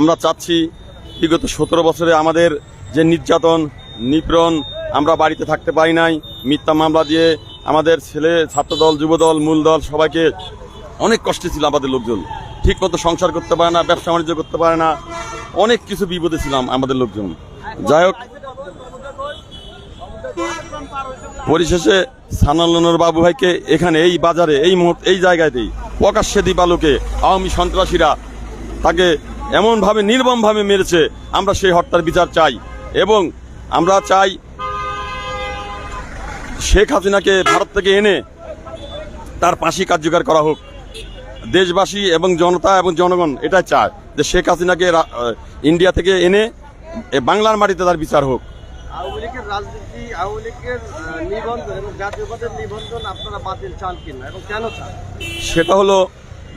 আমরা চাচ্ছি বিগত সতেরো বছরে আমাদের যে নির্যাতন, নিপীড়ন আমরা বাড়িতে থাকতে পারি নাই, মিথ্যা মামলা দিয়ে আমাদের ছেলে, ছাত্রদল, যুবদল মূল দল সবাইকে অনেক কষ্টে ছিল আমাদের লোকজন। ঠিক মতো সংসার করতে পারে না, ব্যবসা বাণিজ্য করতে পারে না, অনেক কিছু বিপদে ছিলাম আমাদের লোকজন। যাই হোক, পরিশেষে সানালনুর বাবু ভাইকে এখানে এই বাজারে, এই মুহূর্তে, এই জায়গাতেই প্রকাশ্যে দীপালোকে আওয়ামী সন্ত্রাসীরা তাকে এমনভাবে নির্মমভাবে মেরেছে আমরা সেই হত্যার বিচার চাই। এবং আমরা চাই শেখ হাসিনাকে ভারত থেকে এনে তার পাশি কার্যকর করা হোক। দেশবাসী এবং জনতা এবং জনগণ এটা চায় যে শেখ হাসিনাকে ইন্ডিয়া থেকে এনে বাংলার মাটিতে তার বিচার হোক। আওয়ামী লীগের রাজনীতি আওয়ামী লীগের নিবন্ধন এবং জাতীয়বাদের নিবন্ধন আপনারা বাতিল চান কিনা এবং কেন চান? সেটা হলো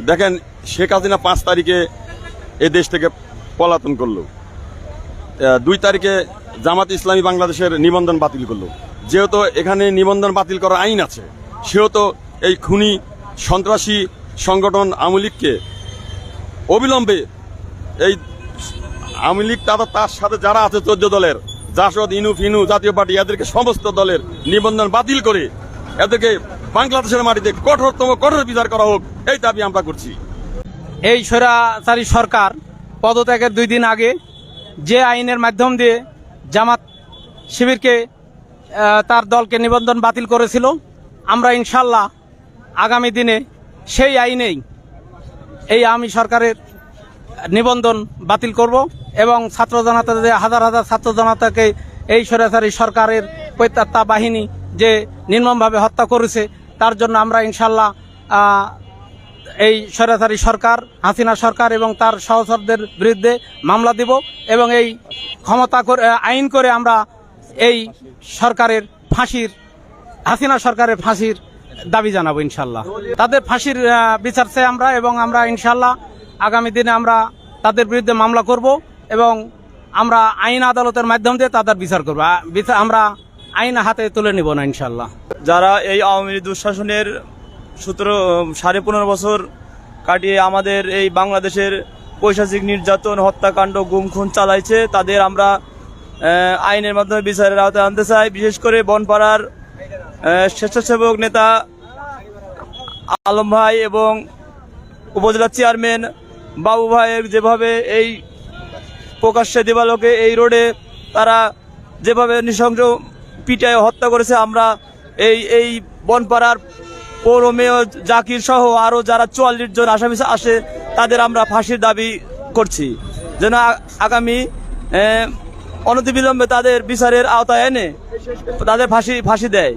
দেখেন শেখ হাসিনা পাঁচ তারিখে এ দেশ থেকে পলাতন করল। দুই তারিখে জামাত ইসলামী বাংলাদেশের নিবন্ধন বাতিল করল। যেহেতু এখানে নিবন্ধন বাতিল করার আইন আছে, সেহেতু এই খুনি সন্ত্রাসী সংগঠন আওয়ামী লীগকে অবিলম্বে এই আওয়ামী লীগ তারা তার সাথে যারা আছে চোদ্দ দলের, জাসদ, ইনু, ফিনু জাতীয় পার্টি, এদেরকে সমস্ত দলের নিবন্ধন বাতিল করে এদেরকে বাংলাদেশের মাটিতে কঠোরতম কঠোর বিচার করা হোক, এই দাবি আমরা করছি। এই স্বৈরাচারী সরকার পদত্যাগের দুই দিন আগে যে আইনের মাধ্যম দিয়ে জামাত শিবিরকে তার দলকে নিবন্ধন বাতিল করেছিল, আমরা ইনশাল্লাহ আগামী দিনে সেই আইনেই এই আমি সরকারের নিবন্ধন বাতিল করব এবং ছাত্র জনতা যে হাজার হাজার ছাত্র জনতাকে এই স্বৈরাচারী সরকারের কৈতাত্তা বাহিনী যে নির্মমভাবে হত্যা করেছে, তার জন্য আমরা ইনশাল্লাহ এই স্বৈরাচারী সরকার, হাসিনা সরকার এবং তার সহচরদের বিরুদ্ধে মামলা দিব এবং এই ক্ষমতা করে আইন করে আমরা এই সরকারের ফাঁসির, হাসিনা সরকারের ফাঁসির দাবি জানাব ইনশাল্লাহ। তাদের ফাঁসির বিচার চাই আমরা এবং আমরা ইনশাল্লাহ আগামী দিনে আমরা তাদের বিরুদ্ধে মামলা করব এবং আমরা আইন আদালতের মাধ্যম দিয়ে তাদের বিচার করব। আমরা আইন হাতে তুলে নিব না ইনশাল্লাহ। যারা এই আওয়ামী দুঃশাসনের সতেরো সাড়ে পনেরো বছর কাটিয়ে আমাদের এই বাংলাদেশের পৈশাচিক নির্যাতন, হত্যাকাণ্ড গুম খুন চালাইছে। তাদের আমরা আইনের মাধ্যমে বিচারের আওতায় আনতে চাই। বিশেষ করে বনপাড়ার স্বেচ্ছাসেবক নেতা আলম ভাই এবং উপজেলা চেয়ারম্যান বাবু ভাইয়ের যেভাবে এই প্রকাশ্যে দেবালোকে এই রোডে তারা যেভাবে নৃশংস পিটায় হত্যা করেছে, আমরা এই এই বনপাড়ার পৌর মেয়র জাকির সহ আরও যারা চুয়াল্লিশ জন আসামি আসে, তাদের আমরা ফাঁসির দাবি করছি। যেন আগামী অনতি অনতিবিলম্বে তাদের বিচারের আওতায় এনে তাদের ফাঁসি ফাঁসি দেয়।